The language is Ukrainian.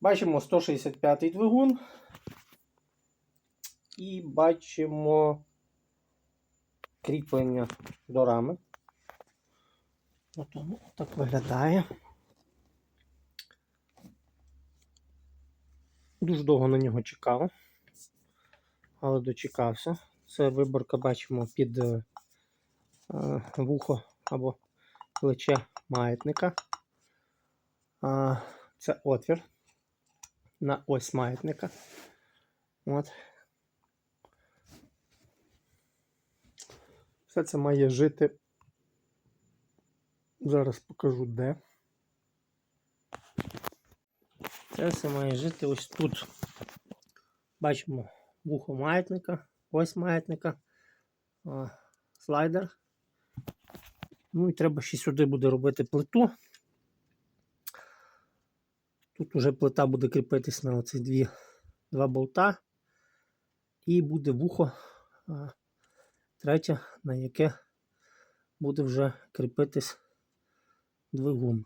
Бачимо 165 двигун. І бачимо кріплення до рами. От воно так виглядає. Дуже довго на нього чекав, але дочекався. Це виборка бачимо під е, вухо або плече маятника. А, це отвір на ось маятника. От. Все це має жити. Зараз покажу де. Це все має жити ось тут. Бачимо вухо маятника, ось маятника, слайдер. Ну і треба ще сюди буде робити плиту. Тут уже плита буде кріпитись на оці дві, два болта. І буде вухо третє, на яке буде вже кріпитись двигун.